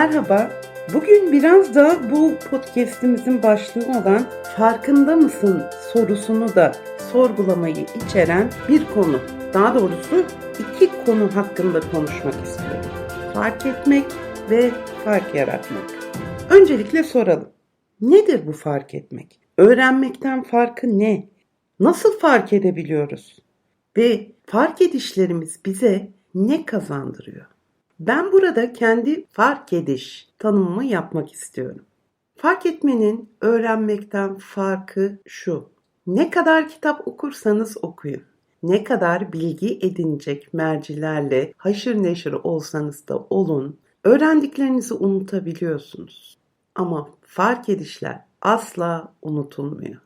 Merhaba. Bugün biraz da bu podcast'imizin başlığı olan farkında mısın sorusunu da sorgulamayı içeren bir konu. Daha doğrusu iki konu hakkında konuşmak istiyorum. Fark etmek ve fark yaratmak. Öncelikle soralım. Nedir bu fark etmek? Öğrenmekten farkı ne? Nasıl fark edebiliyoruz? Ve fark edişlerimiz bize ne kazandırıyor? Ben burada kendi fark ediş tanımımı yapmak istiyorum. Fark etmenin öğrenmekten farkı şu. Ne kadar kitap okursanız okuyun. Ne kadar bilgi edinecek mercilerle haşır neşir olsanız da olun. Öğrendiklerinizi unutabiliyorsunuz. Ama fark edişler asla unutulmuyor.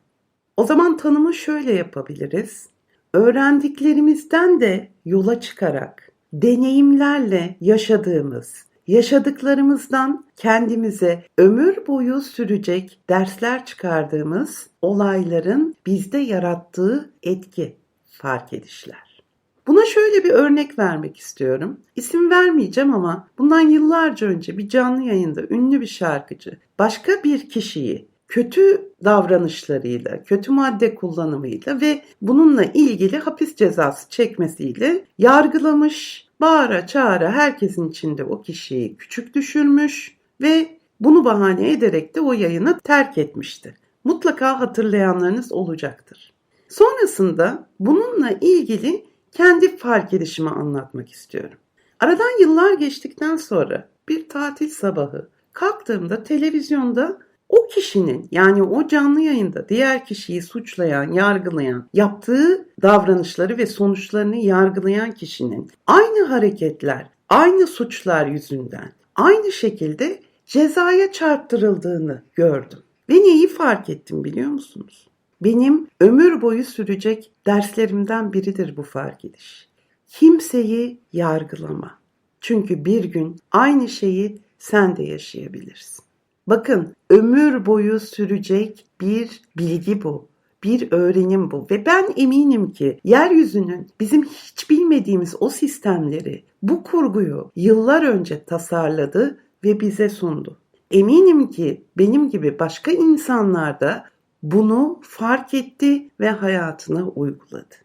O zaman tanımı şöyle yapabiliriz. Öğrendiklerimizden de yola çıkarak deneyimlerle yaşadığımız, yaşadıklarımızdan kendimize ömür boyu sürecek dersler çıkardığımız olayların bizde yarattığı etki, fark edişler. Buna şöyle bir örnek vermek istiyorum. İsim vermeyeceğim ama bundan yıllarca önce bir canlı yayında ünlü bir şarkıcı başka bir kişiyi kötü davranışlarıyla, kötü madde kullanımıyla ve bununla ilgili hapis cezası çekmesiyle yargılamış, bağıra çağıra herkesin içinde o kişiyi küçük düşürmüş ve bunu bahane ederek de o yayını terk etmişti. Mutlaka hatırlayanlarınız olacaktır. Sonrasında bununla ilgili kendi fark edişimi anlatmak istiyorum. Aradan yıllar geçtikten sonra bir tatil sabahı kalktığımda televizyonda o kişinin yani o canlı yayında diğer kişiyi suçlayan, yargılayan, yaptığı davranışları ve sonuçlarını yargılayan kişinin aynı hareketler, aynı suçlar yüzünden aynı şekilde cezaya çarptırıldığını gördüm. Ve neyi fark ettim biliyor musunuz? Benim ömür boyu sürecek derslerimden biridir bu fark ediş. Kimseyi yargılama. Çünkü bir gün aynı şeyi sen de yaşayabilirsin. Bakın ömür boyu sürecek bir bilgi bu. Bir öğrenim bu ve ben eminim ki yeryüzünün bizim hiç bilmediğimiz o sistemleri, bu kurguyu yıllar önce tasarladı ve bize sundu. Eminim ki benim gibi başka insanlar da bunu fark etti ve hayatına uyguladı.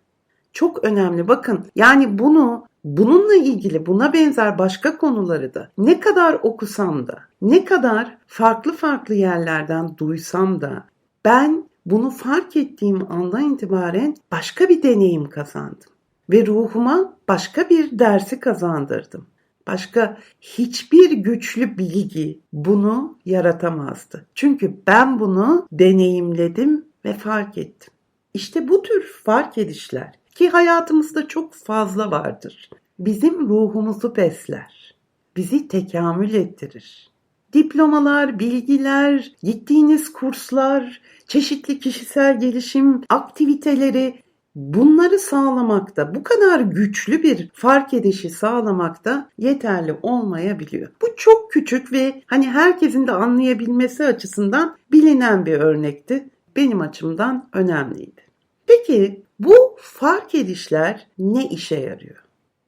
Çok önemli bakın yani bunu bununla ilgili buna benzer başka konuları da ne kadar okusam da ne kadar farklı farklı yerlerden duysam da ben bunu fark ettiğim andan itibaren başka bir deneyim kazandım ve ruhuma başka bir dersi kazandırdım. Başka hiçbir güçlü bilgi bunu yaratamazdı. Çünkü ben bunu deneyimledim ve fark ettim. İşte bu tür fark edişler ki hayatımızda çok fazla vardır. Bizim ruhumuzu besler. Bizi tekamül ettirir. Diplomalar, bilgiler, gittiğiniz kurslar, çeşitli kişisel gelişim aktiviteleri bunları sağlamakta, bu kadar güçlü bir fark edişi sağlamakta yeterli olmayabiliyor. Bu çok küçük ve hani herkesin de anlayabilmesi açısından bilinen bir örnekti. Benim açımdan önemliydi. Peki bu fark edişler ne işe yarıyor?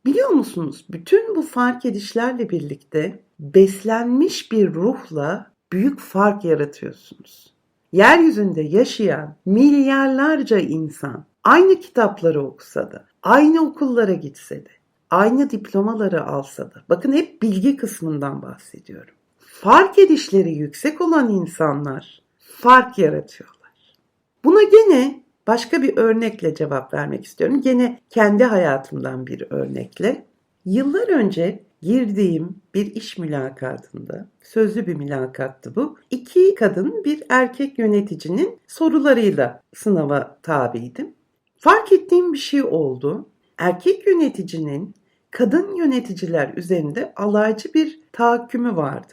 Biliyor musunuz? Bütün bu fark edişlerle birlikte beslenmiş bir ruhla büyük fark yaratıyorsunuz. Yeryüzünde yaşayan milyarlarca insan aynı kitapları okusa da, aynı okullara gitse de, aynı diplomaları alsa da, bakın hep bilgi kısmından bahsediyorum. Fark edişleri yüksek olan insanlar fark yaratıyorlar. Buna gene başka bir örnekle cevap vermek istiyorum. Gene kendi hayatımdan bir örnekle. Yıllar önce girdiğim bir iş mülakatında, sözlü bir mülakattı bu. İki kadın bir erkek yöneticinin sorularıyla sınava tabiydim. Fark ettiğim bir şey oldu. Erkek yöneticinin kadın yöneticiler üzerinde alaycı bir tahakkümü vardı.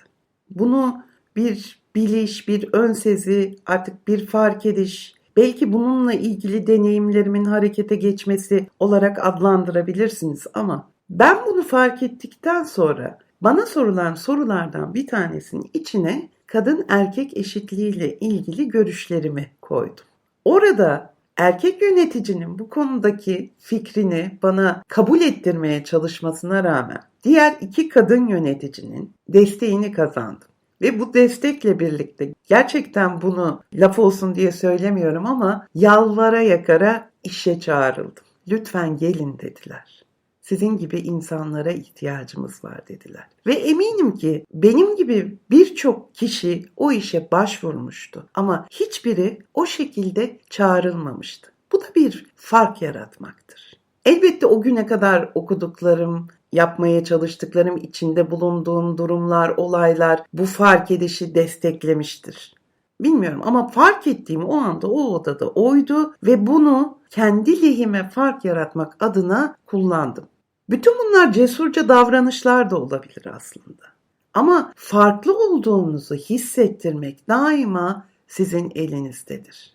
Bunu bir biliş, bir ön sezi, artık bir fark ediş, belki bununla ilgili deneyimlerimin harekete geçmesi olarak adlandırabilirsiniz ama ben bunu fark ettikten sonra bana sorulan sorulardan bir tanesinin içine kadın erkek eşitliği ile ilgili görüşlerimi koydum. Orada erkek yöneticinin bu konudaki fikrini bana kabul ettirmeye çalışmasına rağmen diğer iki kadın yöneticinin desteğini kazandım. Ve bu destekle birlikte gerçekten bunu laf olsun diye söylemiyorum ama yalvara yakara işe çağrıldım. Lütfen gelin dediler. Sizin gibi insanlara ihtiyacımız var dediler. Ve eminim ki benim gibi birçok kişi o işe başvurmuştu ama hiçbiri o şekilde çağrılmamıştı. Bu da bir fark yaratmaktır. Elbette o güne kadar okuduklarım, yapmaya çalıştıklarım, içinde bulunduğum durumlar, olaylar bu fark edişi desteklemiştir. Bilmiyorum ama fark ettiğim o anda o odada oydu ve bunu kendi lehime fark yaratmak adına kullandım. Bütün bunlar cesurca davranışlar da olabilir aslında. Ama farklı olduğunuzu hissettirmek daima sizin elinizdedir.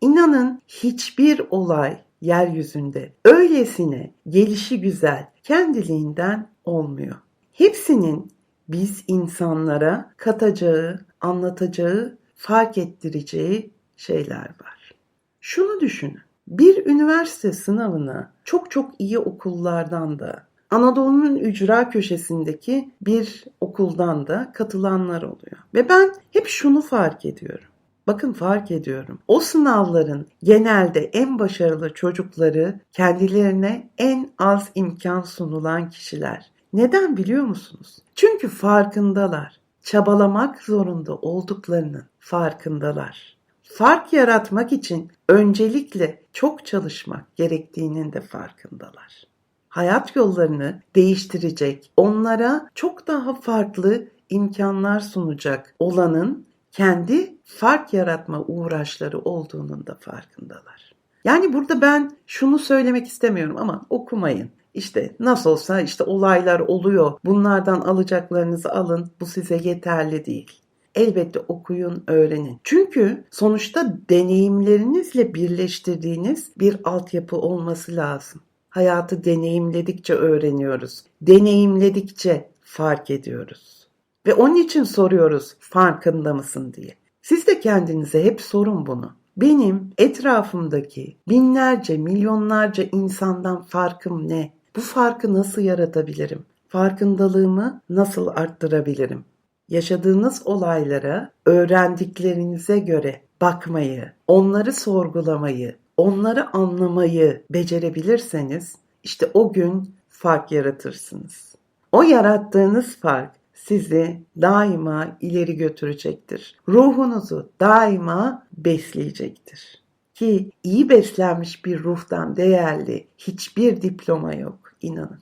İnanın hiçbir olay yeryüzünde öylesine gelişi güzel kendiliğinden olmuyor. Hepsinin biz insanlara katacağı, anlatacağı, fark ettireceği şeyler var. Şunu düşünün. Bir üniversite sınavına çok çok iyi okullardan da Anadolu'nun ücra köşesindeki bir okuldan da katılanlar oluyor. Ve ben hep şunu fark ediyorum. Bakın fark ediyorum. O sınavların genelde en başarılı çocukları kendilerine en az imkan sunulan kişiler. Neden biliyor musunuz? Çünkü farkındalar. Çabalamak zorunda olduklarının farkındalar. Fark yaratmak için öncelikle çok çalışmak gerektiğinin de farkındalar. Hayat yollarını değiştirecek, onlara çok daha farklı imkanlar sunacak olanın kendi fark yaratma uğraşları olduğunun da farkındalar. Yani burada ben şunu söylemek istemiyorum ama okumayın. İşte nasıl olsa işte olaylar oluyor. Bunlardan alacaklarınızı alın. Bu size yeterli değil. Elbette okuyun, öğrenin. Çünkü sonuçta deneyimlerinizle birleştirdiğiniz bir altyapı olması lazım. Hayatı deneyimledikçe öğreniyoruz. Deneyimledikçe fark ediyoruz. Ve onun için soruyoruz farkında mısın diye. Siz de kendinize hep sorun bunu. Benim etrafımdaki binlerce, milyonlarca insandan farkım ne? Bu farkı nasıl yaratabilirim? Farkındalığımı nasıl arttırabilirim? Yaşadığınız olaylara öğrendiklerinize göre bakmayı, onları sorgulamayı, onları anlamayı becerebilirseniz işte o gün fark yaratırsınız. O yarattığınız fark sizi daima ileri götürecektir. Ruhunuzu daima besleyecektir. Ki iyi beslenmiş bir ruhtan değerli hiçbir diploma yok inanın.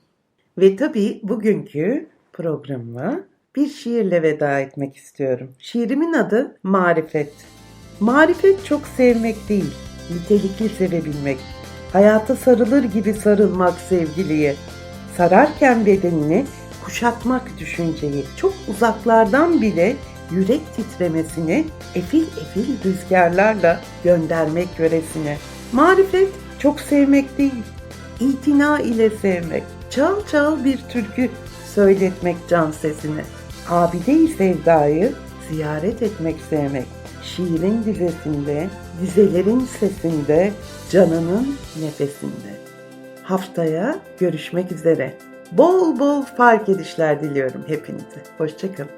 Ve tabii bugünkü programıma bir şiirle veda etmek istiyorum. Şiirimin adı Marifet. Marifet çok sevmek değil, nitelikli sevebilmek. Hayata sarılır gibi sarılmak sevgiliye. Sararken bedenini kuşatmak düşünceyi. Çok uzaklardan bile yürek titremesini efil efil rüzgarlarla göndermek yöresine. Marifet çok sevmek değil, itina ile sevmek. Çal çal bir türkü söyletmek can sesine. Abide-i sevdayı ziyaret etmek sevmek. Şiirin dizesinde, dizelerin sesinde, canının nefesinde. Haftaya görüşmek üzere bol bol fark edişler diliyorum hepinize. Hoşçakalın.